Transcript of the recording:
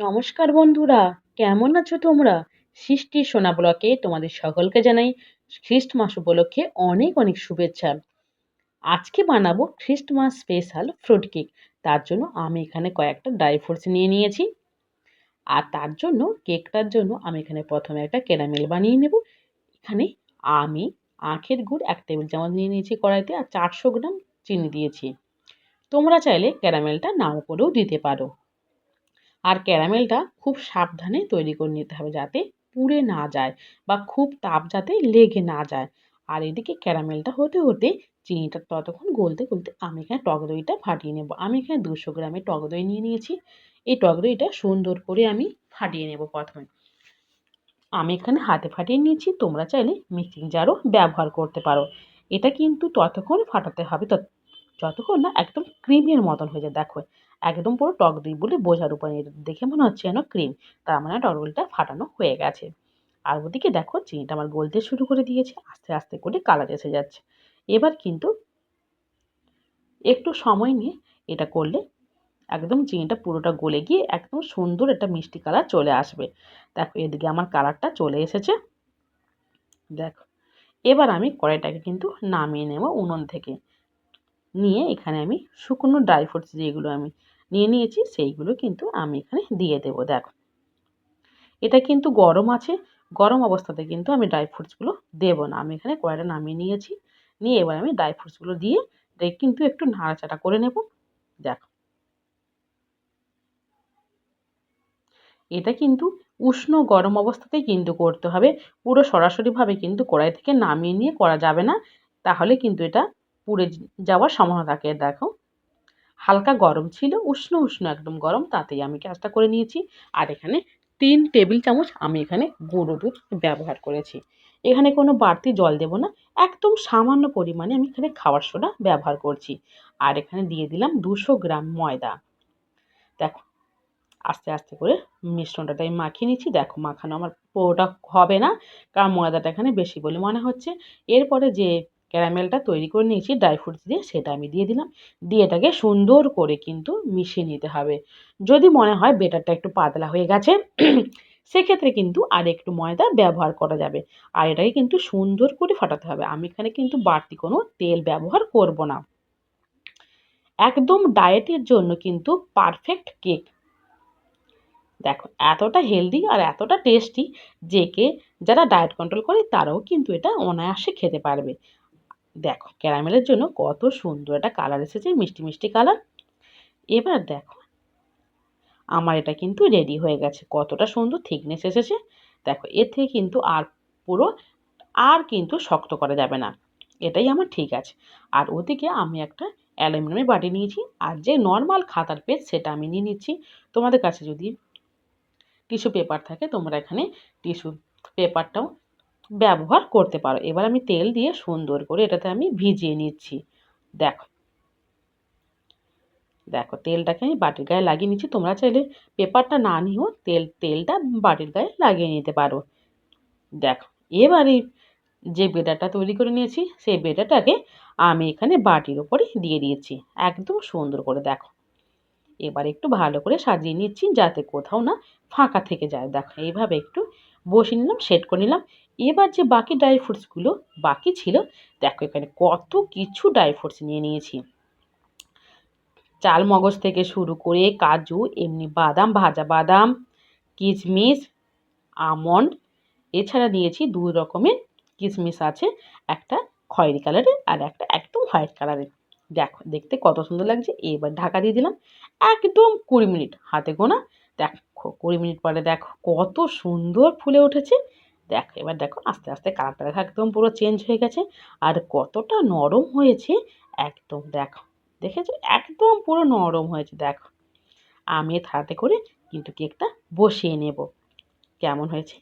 নমস্কার বন্ধুরা, কেমন আছো তোমরা? সৃষ্টির সোনা ব্লকে তোমাদের সকলকে জানাই খ্রিস্টমাস উপলক্ষে অনেক অনেক শুভেচ্ছা। আজকে বানাবো খ্রিস্টমাস স্পেশাল ফ্রুট কেক তার জন্য আমি এখানে কয়েকটা ড্রাই ফ্রুটস নিয়ে নিয়েছি। আর তার জন্য কেকটার জন্য আমি এখানে প্রথমে একটা ক্যারামেল বানিয়ে নেব। এখানে আমি আখের গুড় এক টেবিল চামচ নিয়ে নিয়েছি কড়াইতে আর চারশো গ্রাম চিনি দিয়েছি। তোমরা চাইলে ক্যারামেলটা নাও করেও দিতে পারো। আর ক্যারামেলটা খুব সাবধানে তৈরি করে নিতে হবে যাতে পুড়ে না যায় বা খুব তাপ যাতে লেগে না যায়। আর এদিকে ক্যারামেলটা হতে হতে চিনিটা ততক্ষণ গলতে গলতে আমি এখানে টক দইটা ফাটিয়ে নেব। আমি এখানে দুশো গ্রামের টক দই নিয়ে নিয়েছি। এই টক দইটা সুন্দর করে আমি ফাটিয়ে নেব প্রথমে। আমি এখানে হাতে ফাটিয়ে নিয়েছি। তোমরা চাইলে মিক্সিং জারও ব্যবহার করতে পারো। এটা কিন্তু ততক্ষণ ফাটাতে হবে। যতক্ষণ না একদম ক্রিমের মতন হয়ে যায়। দেখো, একদম পুরো টক দই বলে বোঝার নেই। দেখে মনে হচ্ছে যেন ক্রিম। তার মানে দইটা ফাটানো হয়ে গেছে। আর ওদিকে দেখো, চিনিটা আমার গলতে শুরু করে দিয়েছে। আস্তে আস্তে করে কালার এসে যাচ্ছে। এবার কিন্তু একটু সময় নিয়ে এটা করলে একদম চিনিটা পুরোটা গলে গিয়ে একদম সুন্দর একটা মিষ্টি কালার চলে আসবে। দেখো, এদিকে আমার কালারটা চলে এসেছে। দেখো, এবার আমি কড়াইটাকে কিন্তু নামিয়ে নেব উনুন থেকে। নিয়ে এখানে আমি শুকনো ড্রাই ফ্রুটস যেগুলো আমি নিয়ে নিয়েছি, সেইগুলো কিন্তু আমি এখানে দিয়ে দেবো, দেখো। এটা কিন্তু গরম আছে, গরম অবস্থাতে কিন্তু আমি ড্রাই ফ্রুটসগুলো দেবো না। আমি এখানে কড়াইটা নামিয়ে নিয়েছি, নিয়ে এবার আমি ড্রাই ফ্রুটসগুলো দিয়ে কিন্তু একটু নাড়াচাড়া করে নেব, দেখো। এটা কিন্তু উষ্ণ গরম অবস্থাতেই কিন্তু করতে হবে, পুরো সরাসরিভাবে কিন্তু কড়াই থেকে নামিয়ে নিয়ে করা যাবে না, তাহলে কিন্তু এটা পুড়ে যাওয়ার সম্ভাবনা থাকে। দেখো, হালকা গরম ছিল, উষ্ণ উষ্ণ, একদম গরম, তাতেই আমি কাজটা করে নিয়েছি। আর এখানে তিন টেবিল চামচ আমি এখানে গুঁড়ো দুধ ব্যবহার করেছি। এখানে কোনো বাড়তি জল দেব না, একদম সামান্য পরিমাণে আমি এখানে খাওয়ার সোডা ব্যবহার করছি। আর এখানে দিয়ে দিলাম দুশো গ্রাম ময়দা। দেখো, আস্তে আস্তে করে মিশ্রণটা আমি মাখিয়ে নিচ্ছি। দেখো, মাখানো আমার পুরোটা হবে না, কারণ ময়দাটা এখানে বেশি বলে মনে হচ্ছে। এরপরে যে ক্যারামেলটা তৈরি করে নিয়েছি ড্রাই ফ্রুটস দিয়ে, সেটা আমি দিয়ে দিলাম। দিয়ে এটাকে সুন্দর করে কিন্তু মিশিয়ে নিতে হবে। যদি মনে হয় বেটারটা একটু পাতলা হয়ে গেছে, সেক্ষেত্রে কিন্তু আর একটু ময়দা ব্যবহার করা যাবে। আর এটাকে কিন্তু সুন্দর করে ফাটাতে হবে। আমি এখানে কিন্তু বাড়তি কোনো তেল ব্যবহার করব না। একদম ডায়েটের জন্য কিন্তু পারফেক্ট কেক দেখো, এতটা হেলদি আর এতটা টেস্টি যে কে যারা ডায়েট কন্ট্রোল করে, তারাও কিন্তু এটা অনায়াসে খেতে পারবে। দেখো, ক্যারামেলের জন্য কত সুন্দর একটা কালার এসেছে, মিষ্টি মিষ্টি কালার এবার দেখো, আমার এটা কিন্তু রেডি হয়ে গেছে। কতটা সুন্দর থিকনেস এসেছে। দেখো, এর থেকে কিন্তু আর পুরো, আর কিন্তু শক্ত করা যাবে না। এটাই আমার ঠিক আছে। আর ওদিকে আমি একটা অ্যালুমিনিয়ামের বাটি নিয়েছি। আর যে নর্মাল খাতার পেজ সেটা আমি নিয়ে নিচ্ছি। তোমাদের কাছে যদি টিস্যু পেপার থাকে, তোমরা এখানে টিস্যু পেপারটাও ব্যবহার করতে পারো। এবার আমি তেল দিয়ে সুন্দর করে এটাতে আমি ভিজিয়ে নিচ্ছি। দেখো। দেখো, তেলটাকে আমি বাটির গায়ে লাগিয়ে নিচ্ছি। তোমরা চাইলে পেপারটা না নিয়েও তেল, তেলটা বাটির গায়ে লাগিয়ে নিতে পারো। দেখো, এবারে যে বেটারটা তৈরি করে নিয়েছি, সেই বেটারটাকে আমি এখানে বাটির ওপরে দিয়ে দিয়েছি। একদম সুন্দর করে দেখো। এবার একটু ভালো করে সাজিয়ে নিচ্ছি যাতে কোথাও না ফাঁকা থেকে যায়। দেখো, এইভাবে একটু বসিয়ে নিলাম সেট করে নিলাম। এবার যে বাকি ড্রাই ফ্রুটসগুলো বাকি ছিল, দেখো এখানে কত কিছু ড্রাই ফ্রুটস নিয়ে নিয়েছি। চাল মগজ থেকে শুরু করে কাজু, এমনি বাদাম, ভাজা বাদাম কিশমিশ আমন্ড, এছাড়া নিয়েছি দুই রকমের কিশমিশ আছে, একটা খয়েরি কালারের আর একটা একদম হোয়াইট কালারের দেখো, দেখতে কত সুন্দর লাগছে। এবার ঢাকা দিয়ে দিলাম একদম কুড়ি মিনিট হাতে গোনা। দেখো কুড়ি মিনিট পরে দেখো কত সুন্দর ফুলে উঠেছে। দেখো, এবার দেখো আস্তে আস্তে কালারটা দেখো একদম পুরো চেঞ্জ হয়ে গেছে আর কতটা নরম হয়েছে। একদম দেখো, দেখেছ? একদম পুরো নরম হয়েছে, দেখো। আমি থাতে করে কিন্তু কেকটা বসিয়ে নেব। কেমন হয়েছে?